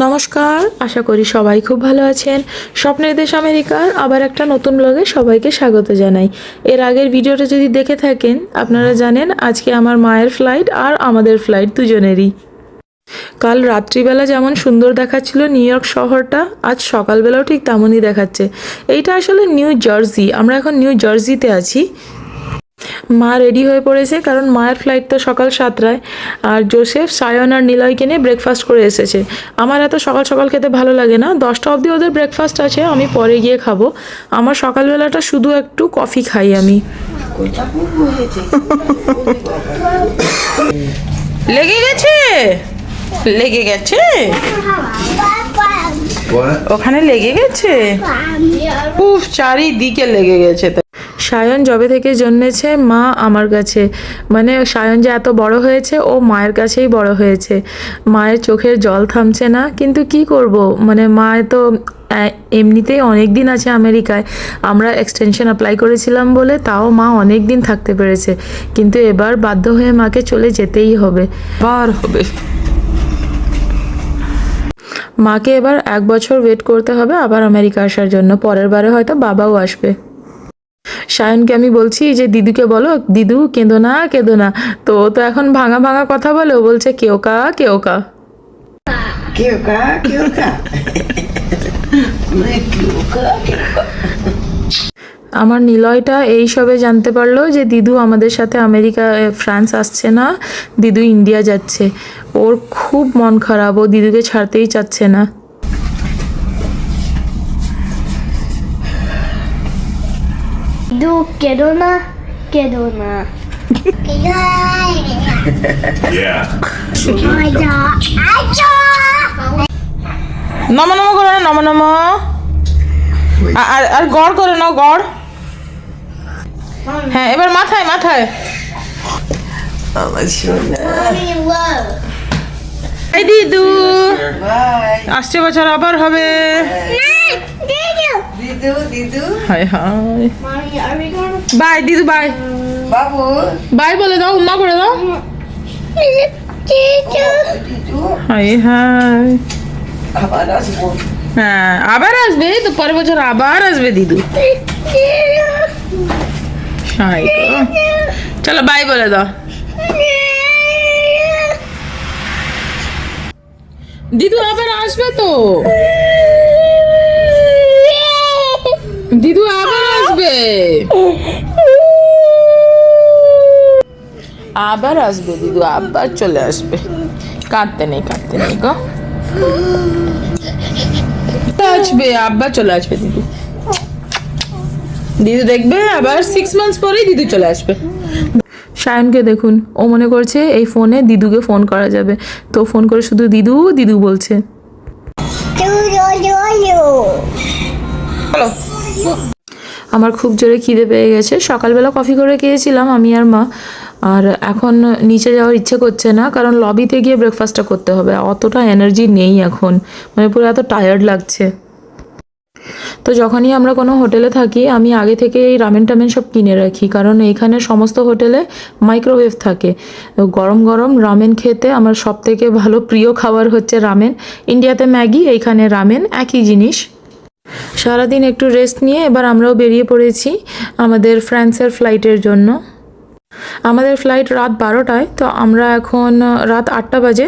নমস্কার, আশা করি সবাই খুব ভালো আছেন। স্বপ্নের দেশ আমেরিকার আবার একটা নতুন ব্লগে সবাইকে স্বাগত জানাই। এর আগের ভিডিওটা যদি দেখে থাকেন, আপনারা জানেন আজকে আমার মায়ের ফ্লাইট আর আমাদের ফ্লাইট দুজনেরই। কাল রাত্রিবেলা যেমন সুন্দর দেখাচ্ছিল নিউ ইয়র্ক শহরটা, আজ সকালবেলাও ঠিক তেমনই দেখাচ্ছে। এইটা আসলে নিউ জার্সি, আমরা এখন নিউ জার্সিতে আছি। মা রেডি হয়ে পড়েছে কারণ মায়ের ফ্লাইট তো সকাল সাতটায়। আর জোসেফ সায়ন আর নিলয়কে নিয়ে ব্রেকফাস্ট করে এসেছে। আমার এত সকাল সকাল খেতে ভালো লাগে না। দশটা অবধি ওদের ব্রেকফাস্ট আছে আমি পরে গিয়ে খাব। আমার সকালবেলাটা শুধু একটু কফি খাই আমি। লেগে গেছে? লেগে গেছে? ওখানে লেগে গেছে? উফ চারিদিকে লেগে গেছে সায়ন জবে থেকে জন্মেছে মা আমার কাছে। মানে সায়ন যে এত বড় হয়েছে ও মায়ের কাছেই বড় হয়েছে। মায়ের চোখের জল থামছে না কিন্তু কি করব? মানে মা তো এমনিতেই অনেক দিন আছে আমেরিকায়। আমরা এক্সটেনশন অ্যাপ্লাই করেছিলাম বলে তাও মা অনেক দিন থাকতে পেরেছে। কিন্তু এবার বাধ্য হয়ে মাকে চলে যেতেই হবে। বার হবে। মাকে এবার এক বছর ওয়েট করতে হবে আবার আমেরিকা আসার জন্য। পরের বারে হয়তো বাবাও আসবে। সায়নকে আমি বলছি যে দিদুকে বলো দিদু কেঁদো না কেঁদো না তো তো এখন ভাঙা ভাঙা কথা বলে বলছে কেউ কা কেউ কা Kyoka. Kyoka, Kyoka. আমার নিলয়টা এই সবে জানতে পারল যে দিদু আমাদের সাথে আমেরিকা ফ্রান্স আসছে না দিদু ইন্ডিয়া যাচ্ছে ওর খুব মন খারাপ ও দিদুকে ছাড়তেই চাচ্ছে না দু কেঁদো না কেঁদো না নম নম করো না নম নম আর আর গড় করে নাও গড় হ্যাঁ এবার মাথায় মাথায় দিদু বাই আসছে বছর আবার হবে দিদু দিদু Mommy, are we going bye দিদু bye বাবু বাই বলে দাও উম্মা করে দাও। To? দিদু হায় হায় আবার আসব। হ্যাঁ আবার আসবে তো পরের বছর আবার আসবে দিদু। হাই। চলো বাই বলে দাও। দিদু আবার আসবে তো? দিদু আবার আসবে। আবার আসবে দিদু আবার চলে আসবে। কাঁদতে নেই কাঁদতে নেই গো। আসবে আব্বা চলে আসবে দিদু। দিদু দেখবে আবার সিক্স মান্থস পরেই দিদু চলে আসবে। সায়নকে দেখুন ও মনে করছে এই ফোনে দিদুকে ফোন করা যাবে। তো ফোন করে শুধু দিদু দিদু বলছে। চলো আমার খুব জোরে খিদে পেয়ে গেছে। সকালবেলা কফি করে খেয়েছিলাম আমি আর মা। আর এখন নিচে যাওয়ার ইচ্ছে করছে না, কারণ লবিতে গিয়ে ব্রেকফাস্টটা করতে হবে। অতটা এনার্জি নেই এখন। মানে পুরো এত টায়ার্ড লাগছে। তো যখনই আমরা কোনো হোটেলে থাকি, আমি আগে থেকে এই রামেন টামেন সব কিনে রাখি। কারণ এইখানে সমস্ত হোটেলে মাইক্রোওয়েভ থাকে। গরম গরম রামেন খেতে আমার সব থেকে ভালো প্রিয় খাবার হচ্ছে রামেন ইন্ডিয়াতে ম্যাগি, এইখানে রামেন একই জিনিস। সারাদিন একটু রেস্ট নিয়ে এবার আমরাও বেরিয়ে পড়েছি আমাদের ফ্রান্সের ফ্লাইটের জন্য। আমাদের ফ্লাইট রাত বারোটায়, তো আমরা এখন রাত আটটা বাজে।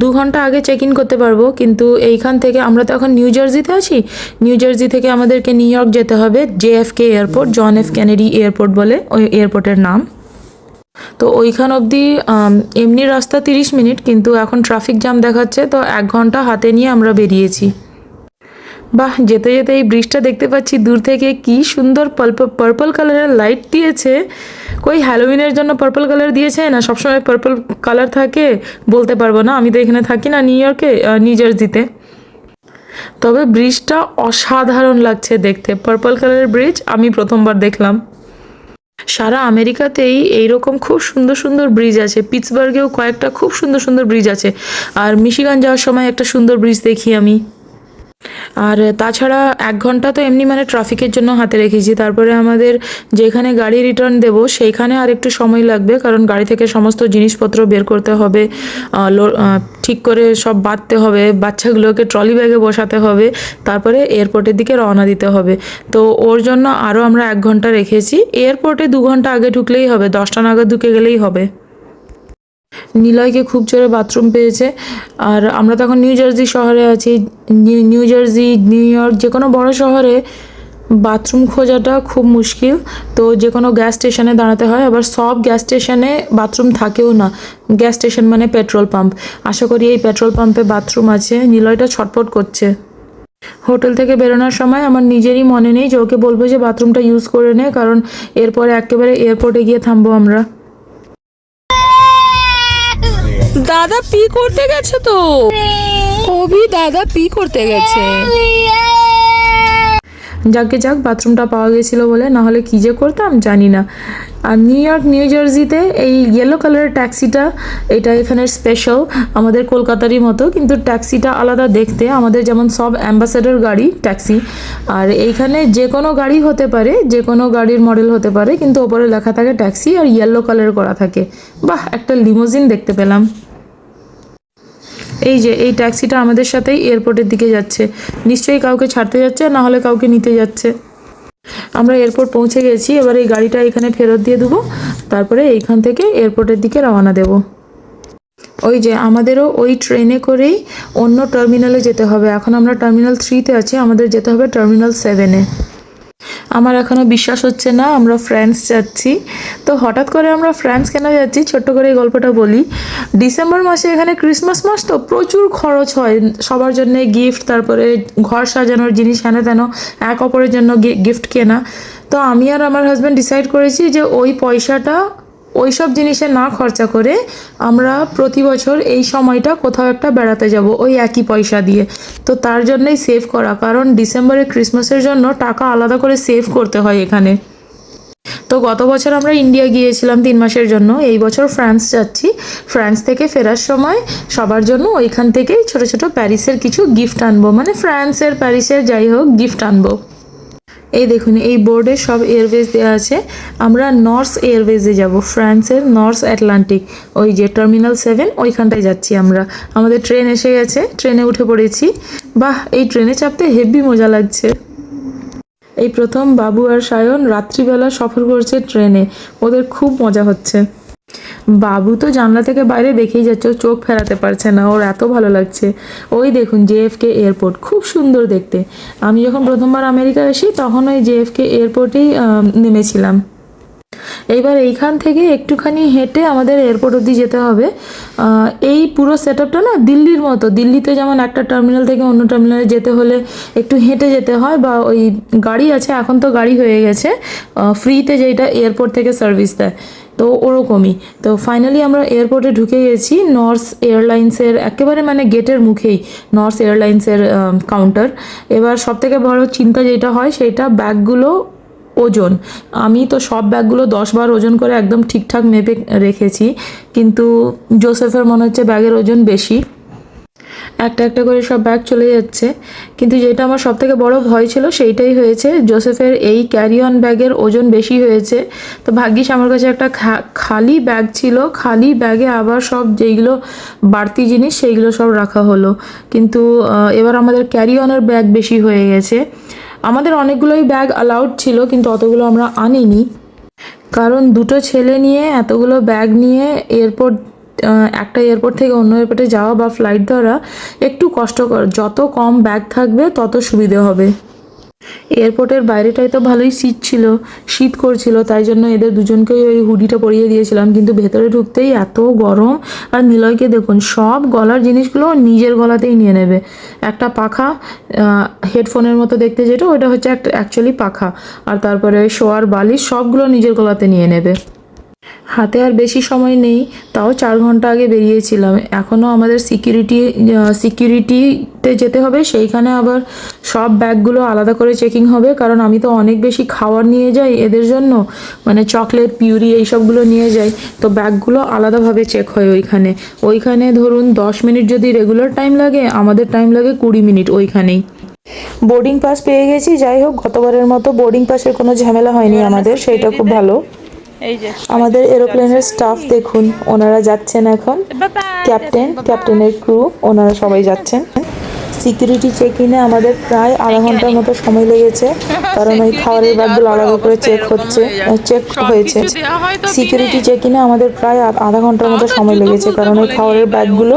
দু ঘণ্টা আগে চেক ইন করতে পারব, কিন্তু এইখান থেকে আমরা তো এখন নিউ জার্সিতে আছি। নিউ জার্সি থেকে আমাদেরকে নিউ ইয়র্ক যেতে হবে JFK airport John F Kennedy airport বলে ওই এয়ারপোর্টের নাম। তো ওইখান অবধি এমনি রাস্তা তিরিশ মিনিট, কিন্তু এখন ট্রাফিক জ্যাম দেখাচ্ছে, তো এক ঘণ্টা হাতে নিয়ে আমরা বেরিয়েছি। বাহ, যেতে যেতে এই ব্রিজটা দেখতে পাচ্ছি, দূর থেকে কি সুন্দর পার্পল কালারের লাইট দিয়েছে। কই হ্যালোউইনের জন্য পার্পল কালার দিয়েছে না সবসময় পার্পল কালার থাকে? বলতে পারব না, আমি তো এখানে থাকি না নিউ ইয়র্কে নিউ জার্সিতে তবে ব্রিজটা অসাধারণ লাগছে দেখতে। পার্পল কালারের ব্রিজ আমি প্রথমবার দেখলাম। সারা আমেরিকাতেই এইরকম খুব সুন্দর সুন্দর ব্রিজ আছে। পিটসবার্গেও কয়েকটা খুব সুন্দর সুন্দর ব্রিজ আছে। আর মিশিগান যাওয়ার সময় একটা সুন্দর ব্রিজ দেখি আমি। আর তাছাড়া এক ঘণ্টা তো এমনি মানে ট্রাফিকের জন্য হাতে রেখেছি। তারপরে আমাদের যেখানে গাড়ি রিটার্ন দেব, সেইখানে আর একটু সময় লাগবে, কারণ গাড়ি থেকে সমস্ত জিনিসপত্র বের করতে হবে ঠিক করে সব বাঁধতে হবে, বাচ্চাগুলোকে ট্রলি ব্যাগে বসাতে হবে, তারপরে এয়ারপোর্টের দিকে রওনা দিতে হবে। তো ওর জন্য আরও আমরা এক ঘণ্টা রেখেছি। এয়ারপোর্টে দু ঘণ্টা আগে ঢুকলেই হবে, দশটা নাগাদ ঢুকে গেলেই হবে। নিলয়কে খুব জোরে বাথরুম পেয়েছে। আর আমরা তখন নিউ জার্সি শহরে আছি। New- New Jersey, New York, যে কোনো বড় শহরে বাথরুম খোঁজাটা খুব মুশকিল। তো যে কোনো গ্যাস স্টেশনে দাঁড়াতে হয়। আবার সব গ্যাস স্টেশনে বাথরুম থাকেও না। গ্যাস স্টেশন মানে পেট্রোল পাম্প। আশা করি এই পেট্রোল পাম্পে বাথরুম আছে। নিলয়টা ছটফট করছে। হোটেল থেকে বেরোনোর সময় আমার নিজেরই মনে নেই যে ওকে বলব যে বাথরুমটা ইউজ করে নে, কারণ এরপরে একেবারে এয়ারপোর্টে গিয়ে থামবো আমরা। দাদা পি করতে গেছে তো। অভি দাদা পি করতে গেছে। যাকে যাক বাথরুমটা পাওয়া গেছিল বলে না হলে কী যে করতাম জানি না। আর নিউ ইয়র্ক নিউ জার্সিতে এই ইয়েলো কালারের ট্যাক্সিটা এটা এখানের স্পেশাল আমাদের কলকাতারই মতো কিন্তু ট্যাক্সিটা আলাদা দেখতে। আমাদের যেমন সব অ্যাম্বাসেডর গাড়ি ট্যাক্সি আর এইখানে যে কোনো গাড়ি হতে পারে যে কোনো গাড়ির মডেল হতে পারে কিন্তু ওপরে লেখা থাকে ট্যাক্সি আর ইয়েলো কালার করা থাকে। বাহ একটা লিমোজিন দেখতে পেলাম। এই যে, এই ট্যাক্সিটা আমাদের সাথেই এয়ারপোর্টের দিকে যাচ্ছে। নিশ্চয়ই কাউকে ছাড়তে যাচ্ছে, না হলে কাউকে নিতে যাচ্ছে। আমরা এয়ারপোর্ট পৌঁছে গেছি, এবার এই গাড়িটা এখানে ফেরত দিয়ে দেবো। তারপরে এইখান থেকে এয়ারপোর্টের দিকে রওনা দেব। ওই যে, আমাদেরও ওই ট্রেনে করেই অন্য টার্মিনালে যেতে হবে। এখন আমরা টার্মিনাল থ্রিতে আছি, আমাদের যেতে হবে টার্মিনাল সেভেনে আমার এখনও বিশ্বাস হচ্ছে না, আমরা ফ্রান্স যাচ্ছি। তো হঠাৎ করে আমরা ফ্রান্স কেন যাচ্ছি? ছোট্ট করে এই গল্পটা বলি। ডিসেম্বর মাসে এখানে ক্রিসমাস মাস তো প্রচুর খরচ হয়। সবার জন্য গিফট তারপরে ঘর সাজানোর জিনিস, হেন তেন, এক অপরের জন্য গিফট কেনা। তো আমি আর আমার হাজব্যান্ড ডিসাইড করেছি যে ওই পয়সাটা ওই সব জিনিসে না খরচা করে আমরা প্রতি বছর এই সময়টা কোথাও একটা বেড়াতে যাব ওই একই পয়সা দিয়ে। তো তার জন্যই সেভ করা। কারণ ডিসেম্বরে ক্রিসমাসের জন্য টাকা আলাদা করে সেভ করতে হয় এখানে। তো গত বছর আমরা ইন্ডিয়া গিয়েছিলাম তিন মাসের জন্য। এই বছর ফ্রান্স যাচ্ছি। ফ্রান্স থেকে ফেরার সময় সবার জন্য ওইখান থেকেই ছোট ছোট প্যারিসের কিছু গিফট আনব। মানে ফ্রান্সের প্যারিসের যাই হোক গিফট আনব। এই দেখুন, এই বোর্ডে সব এয়ারওয়েজ দেওয়া আছে। আমরা নর্থ এয়ারওয়েজে যাব ফ্রান্সের নর্থ অ্যাটলান্টিক ওই যে টার্মিনাল সেভেন ওইখানটায় যাচ্ছি আমরা। আমাদের ট্রেন এসে গেছে ট্রেনে উঠে পড়েছি। বাহ, এই ট্রেনে চাপতে হেভি মজা লাগছে। এই প্রথম বাবু আর সায়ন রাত্রিবেলা সফর করছে ট্রেনে ওদের খুব মজা হচ্ছে। বাবু তো জানলা থেকে বাইরে দেখেই যাচ্ছে চোখ ফেরাতে পারছে না, ওর এত ভালো লাগছে। ওই দেখুন, জেএফকে এয়ারপোর্ট, খুব সুন্দর দেখতে। আমি যখন প্রথমবার আমেরিকা আসি, তখন ওই জেএফকে এয়ারপোর্টেই নেমেছিলাম। এইবার এইখান থেকে একটুখানি হেঁটে আমাদের এয়ারপোর্ট অবধি যেতে হবে। এই পুরো সেট আপটা না দিল্লির মতো। দিল্লিতে যেমন একটা টার্মিনাল থেকে অন্য টার্মিনালে যেতে হলে একটু হেঁটে যেতে হয়, বা ওই গাড়ি আছে, এখন তো গাড়ি হয়ে গেছে ফ্রিতে যেটা এয়ারপোর্ট থেকে সার্ভিস দেয়। তো ওরকমই। তো ফাইনালি আমরা এয়ারপোর্টে ঢুকে গেছি নর্স এয়ারলাইন্সের একেবারে মানে গেটের মুখেই নর্স এয়ারলাইন্সের কাউন্টার এবার সবথেকে বড় চিন্তা যেটা হয়, সেটা ব্যাগগুলো ওজন। আমি তো সব ব্যাগগুলো দশ বার ওজন করে একদম ঠিকঠাক মেপে রেখেছি, কিন্তু জোসেফের মনে হচ্ছে ব্যাগের ওজন বেশি। একটা একটা করে সব ব্যাগ চলে যাচ্ছে। কিন্তু যেটা আমার সব থেকে বড় ভয় ছিল সেইটাই হয়েছে, জোসেফের এই ক্যারি অন ব্যাগের ওজন বেশি হয়েছে। তো ভাগ্যিস আমার কাছে একটা খালি ব্যাগ ছিল, খালি ব্যাগে আবার সব যেইগুলো বাড়তি জিনিস সেইগুলো সব রাখা হলো। কিন্তু এবার আমাদের ক্যারি অনের ব্যাগ বেশি হয়ে গেছে। আমাদের অনেকগুলোই ব্যাগ অ্যালাউড ছিল, কিন্তু অতগুলো আমরা আনিনি। কারণ দুটো ছেলে নিয়ে, এতগুলো ব্যাগ নিয়ে এয়ারপোর্ট একটা এয়ারপোর্ট থেকে অন্য এয়ারপোর্টে যাওয়া বা ফ্লাইট ধরা একটু কষ্টকর। যত কম ব্যাগ থাকবে, তত সুবিধে হবে। এয়ারপোর্টের বাইরেটায় তো ভালোই শীত ছিল, শীত করছিল, তাই জন্য এদের দুজনকেই ওই হুডিটা পরিয়ে দিয়েছিলাম। কিন্তু ভেতরে ঢুকতেই এত গরম। আর নিলয়কে দেখুন, সব গলার জিনিসগুলো নিজের গলাতেই নিয়ে নেবে। একটা পাখা হেডফোনের মতো দেখতে যেটা, ওটা হচ্ছে একটা অ্যাকচুয়ালি পাখা। আর তারপরে শোয়ার বালিশ, সবগুলো নিজের গলাতে নিয়ে নেবে। হাতে আর বেশি সময় নেই তাও চার ঘণ্টা আগে বেরিয়েছিলাম। এখনও আমাদের সিকিউরিটি সিকিউরিটিতে যেতে হবে সেইখানে আবার সব ব্যাগগুলো আলাদা করে চেকিং হবে কারণ আমি তো অনেক বেশি খাওয়ার নিয়ে যাই এদের জন্য মানে চকলেট পিউরি এইসবগুলো নিয়ে যাই তো ব্যাগগুলো আলাদাভাবে চেক হয় ওইখানে। ওইখানে ধরুন দশ মিনিট যদি রেগুলার টাইম লাগে আমাদের টাইম লাগে কুড়ি মিনিট ওইখানেই। বোর্ডিং পাস পেয়ে গেছি যাই হোক গতবারের মতো বোর্ডিং পাসের কোনো ঝামেলা হয়নি আমাদের সেইটা খুব ভালো। আমাদের এরোপ্লেনের স্টাফ দেখুন ওনারা যাচ্ছেন এখন। ক্যাপ্টেন ক্যাপ্টেনের ক্রু ওনারা সবাই যাচ্ছেন। সিকিউরিটি চেক ইনে আমাদের প্রায় আধা ঘণ্টার মতো সময় লেগেছে। কারণ ওই খাবারের ব্যাগগুলো আলাদা করে চেক হচ্ছে চেক হয়েছে। সিকিউরিটি চেক ইনে আমাদের প্রায় আধা ঘণ্টার মতো সময় লেগেছে কারণ ওই খাবারের ব্যাগগুলো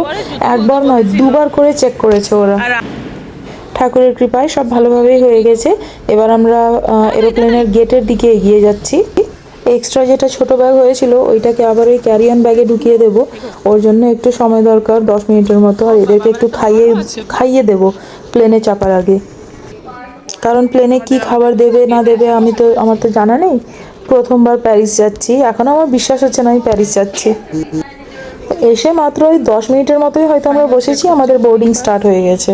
একবার নয় দুবার করে চেক করেছে ওরা। ঠাকুরের কৃপায় সব ভালোভাবেই হয়ে গেছে। এবার আমরা এরোপ্লেনের গেটের দিকে এগিয়ে যাচ্ছি। এক্সট্রা যেটা ছোট ব্যাগ হয়েছিল, ওইটাকে আবার ওই ক্যারিয়ান ব্যাগে ঢুকিয়ে দেব। ওর জন্য একটু সময় দরকার, দশ মিনিটের মতো, আর এদেরকে একটু খাইয়ে খাইয়ে দেব প্লেনে চাপার আগে। কারণ প্লেনে কি খাবার দেবে, না দেবে, আমি তো, আমার তো জানা নেই। প্রথমবার প্যারিস যাচ্ছি, এখন আমার বিশ্বাস হচ্ছে না আমি প্যারিস যাচ্ছি। এসে মাত্র ওই দশ মিনিটের মতোই হয়তো আমরা বসেছি, আমাদের বোর্ডিং স্টার্ট হয়ে গেছে।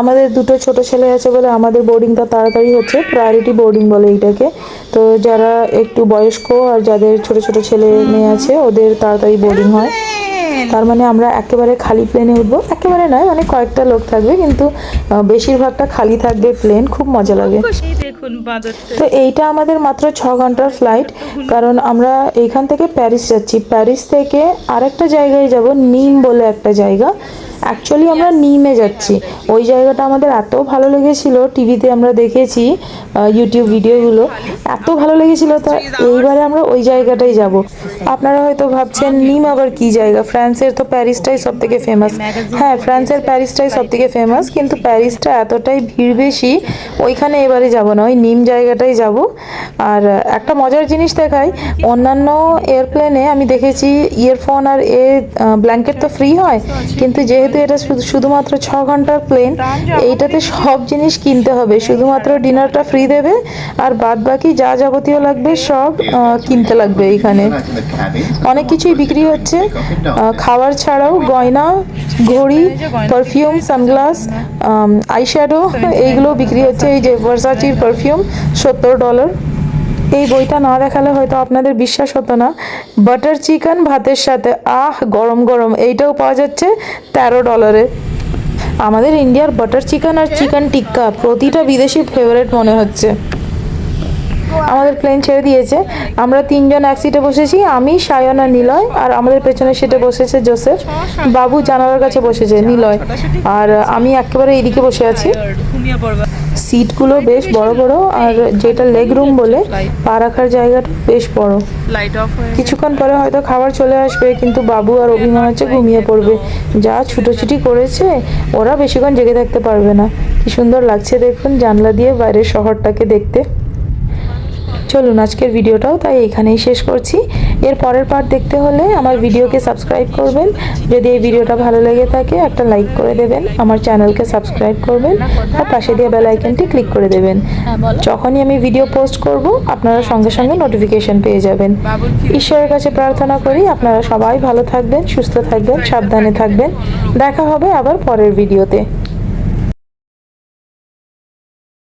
আমাদের দুটো ছোট ছেলে আছে বলে আমাদের বোর্ডিংটা তাড়াতাড়ি হচ্ছে প্রায়োরিটি বোর্ডিং বলে এইটাকে। তো যারা একটু বয়স্ক আর যাদের ছোট ছোট ছেলে মেয়ে আছে ওদের তাড়াতাড়ি বোর্ডিং হয়। তার মানে আমরা একেবারে খালি প্লেনে উঠবো। একেবারে নয় মানে কয়েকটা লোক থাকবে কিন্তু বেশিরভাগটা খালি থাকবে প্লেন খুব মজা লাগে। তো এইটা আমাদের মাত্র ছ ঘণ্টার ফ্লাইট কারণ আমরা এইখান থেকে প্যারিস যাচ্ছি। প্যারিস থেকে আরেকটা জায়গায় যাব নিম বলে একটা জায়গা। অ্যাকচুয়ালি আমরা নিমে যাচ্ছি। ওই জায়গাটা আমাদের এত ভালো লেগেছিল টিভিতে আমরা দেখেছি ইউটিউব ভিডিওগুলো এত ভালো লেগেছিল তা এইবারে আমরা ওই জায়গাটাই যাব। আপনারা হয়তো ভাবছেন নিম আবার কি জায়গা? ফ্রান্সের তো প্যারিসটাই সব থেকে ফেমাস হ্যাঁ ফ্রান্সের প্যারিসটাই সব থেকে ফেমাস কিন্তু প্যারিসটা এতটাই ভিড় বেশি, ওইখানে এবারে যাব না, ওই নিম জায়গাটাই যাব। আর একটা মজার জিনিস দেখাই, অন্যান্য এয়ারপ্লেনে আমি দেখেছি ইয়ারফোন আর এ ব্ল্যাঙ্কেট তো ফ্রি হয়, কিন্তু যেহেতু এটা শুধু, শুধুমাত্র ছ ঘণ্টার প্লেন এইটাতে সব জিনিস কিনতে হবে। শুধুমাত্র ডিনারটা ফ্রি দেবে, আর বাদ বাকি যা যাবতীয় লাগবে সব কিনতে লাগবে এইখানে। অনেক কিছুই বিক্রি হচ্ছে। খাবার ছাড়াও গয়না, ঘড়ি পারফিউম সানগ্লাস আইশ্যাডো এইগুলো বিক্রি হচ্ছে। এই যে ভার্সাচির পারফিউম সত্তর ডলার এই বইটা না দেখালে হয়তো আপনাদের বিশ্বাস হতো না। বাটার চিকেন ভাতের সাথে, আহ, গরম গরম। এইটাও পাওয়া যাচ্ছে তেরো ডলারে আমাদের ইন্ডিয়ার বাটার চিকেন আর চিকেন টিক্কা প্রতিটা বিদেশি ফেভারেট মনে হচ্ছে। আমাদের প্লেন ছেড়ে দিয়েছে। আমরা তিনজন এক সিটে বসেছি, আমি, সায়ন আর নিলয়, আর আমাদের পেছনে সিটে বসেছে জোসেফ। বাবু জানালার কাছে বসেছে, নিলয়। আর আমি একেবারে এইদিকে বসে আছি। সিটগুলো বেশ বড় বড়, আর যেটা লেগ রুম বলে, পা রাখার জায়গাটা বেশ বড়। কিছুক্ষণ পরে হয়তো খাবার চলে আসবে, কিন্তু বাবু আর অভিমান হচ্ছে ঘুমিয়ে পড়বে। যা ছুটোছুটি করেছে, ওরা বেশিক্ষণ জেগে থাকতে পারবে না। কি সুন্দর লাগছে দেখুন, জানলা দিয়ে বাইরের শহরটাকে দেখতে। চলুন আজকের ভিডিওটাও তাই এখানেই শেষ করছি। এর পরের পার্ট দেখতে হলে আমার ভিডিওকে সাবস্ক্রাইব করবেন। যদি এই ভিডিওটা ভালো লেগে থাকে একটা লাইক করে দেবেন আমার চ্যানেলকে সাবস্ক্রাইব করবেন আর পাশে দিয়ে বেল আইকনটি ক্লিক করে দেবেন। যখনই আমি ভিডিও পোস্ট করব আপনারা সঙ্গে সঙ্গে নোটিফিকেশন পেয়ে যাবেন। ঈশ্বরের কাছে প্রার্থনা করি আপনারা সবাই ভালো থাকবেন সুস্থ থাকবেন সাবধানে থাকবেন। দেখা হবে আবার পরের ভিডিওতে